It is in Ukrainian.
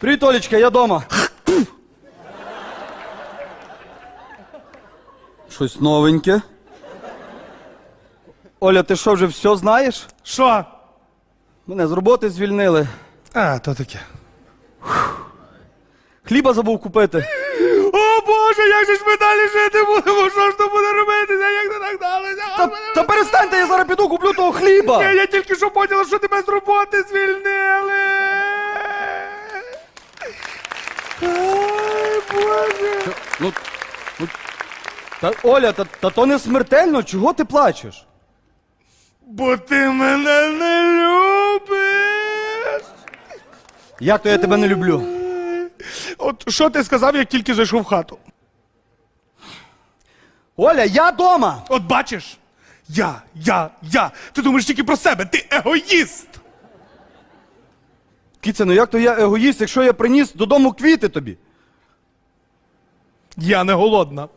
Привіт, Олечка, я дома. Щось новеньке. Оля, ти що, вже все знаєш? Що? Мене з роботи звільнили. А, то таке. Хліба забув купити. О Боже, як перестаньте, я зараз піду куплю того хліба. Я, я тільки що поняла, що тебе з роботи звільнили. Ай, Боже. Ну, ну, та, Оля, та, та то не смертельно, чого ти плачеш? Бо ти мене не любиш. Як то я тебе не люблю? От що ти сказав, як тільки зайшов в хату? Оля, я дома! От бачиш? Я, я, я. Ти думаєш тільки про себе, ти егоїст. Кіце, ну як то я егоїст, якщо я приніс додому квіти тобі? Я не голодна.